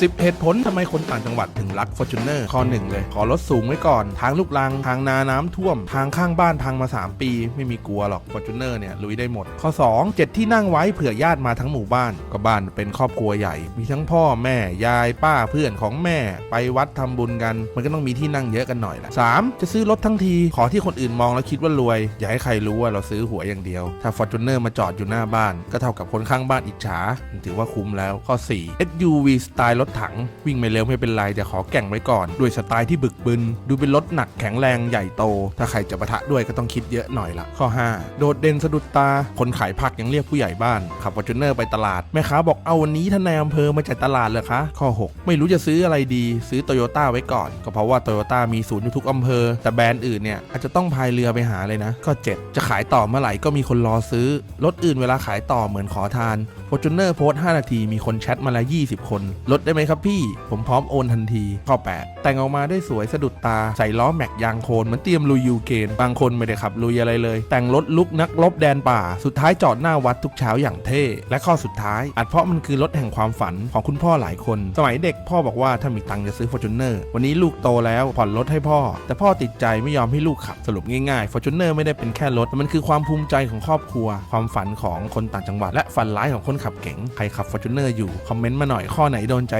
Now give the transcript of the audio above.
10เหตุผลทำไมคนต่างจังหวัดถึงรัก Fortuner ข้อ 1 เลย ขอรถสูงไว้ก่อน ทางลูกรัง ทางนาน้ำท่วม ทางข้างบ้านพังมา 3 ปี ไม่มีกลัวหรอก Fortuner เนี่ยลุยได้หมด ข้อ 2 7 ที่นั่งไว้เผื่อญาติมาทั้งหมู่บ้าน ก็บ้านเป็นครอบครัวใหญ่ มีทั้งพ่อแม่ ยายป้าเพื่อนของแม่ ไปวัดทำบุญกัน มันก็ต้องมีที่นั่งเยอะกันหน่อยแหละสามจะซื้อรถทั้งทีขอที่คนอื่นมองแล้วคิดว่ารวย อย่าให้ใครรู้ว่าเราซื้อหวยอย่างเดียว ถ้า Fortuner มาจอดอยู่หน้าบ้าน ก็เท่ากับคนข้างบ้านอิจฉาถือว่าคุ้มแล้วข้อ 4 SUV สไตล์รถถัง วิ่งไม่เร็วไม่เป็นไรแต่ขอแก่งไว้ก่อน ด้วยสไตล์ที่บึกบึน ดูเป็นรถหนักแข็งแรงใหญ่โต ถ้าใครจะปะทะด้วยก็ต้องคิดเยอะหน่อยละข้อ 5 โดดเด่นสะดุดตา คนขายผักยังเรียกผู้ใหญ่บ้าน ขับ Fortuner ไปตลาด แม่ค้าบอกเอาวันนี้ท่านนายอำเภอมาจัดตลาดเลยคะ ข้อ 6 ไม่รู้จะซื้ออะไรดี ซื้อโตโยต้าไว้ก่อน ก็เพราะว่าโตโยต้ามีศูนย์อยู่ทุกอำเภอ แต่แบรนด์อื่นเนี่ยอาจจะต้องพายเรือไปหาเลยนะ ข้อ 7 จะขายต่อเมื่อไหร่ก็มีคนรอซื้อ รถอื่นเวลาขายต่อเหมือนขอทาน Fortuner โพสต์5นาทีมีคนแชทมาแล้ว20 คนลดได้ไหมครับพี่ ผมพร้อมโอนทันที ข้อ 8 แต่งออกมาได้สวยสะดุดตา ใส่ล้อแม็กยางโคนเหมือนเตรียมลุยยูเกนบางคนไม่ได้ขับลุยอะไรเลย แต่งรถลุกนักรบแดนป่า สุดท้ายจอดหน้าวัดทุกเช้าอย่างเท่ และข้อสุดท้ายอาจเพราะมันคือรถแห่งความฝันของคุณพ่อหลายคน สมัยเด็กพ่อบอกว่าถ้ามีตังค์จะซื้อ Fortuner วันนี้ลูกโตแล้วผ่อนรถให้พ่อ แต่พ่อติดใจไม่ยอมให้ลูกขับสรุปง่ายๆ Fortuner ไม่ได้เป็นแค่รถแต่มันคือความภูมิใจของครอบครัว ความฝันของคนต่างจังหวัด และฝันร้ายของคนขับเก๋งใครขับ Fortuner อร์อยู่คอมเมนต์มาหน่อยข้อไหนโดนใจ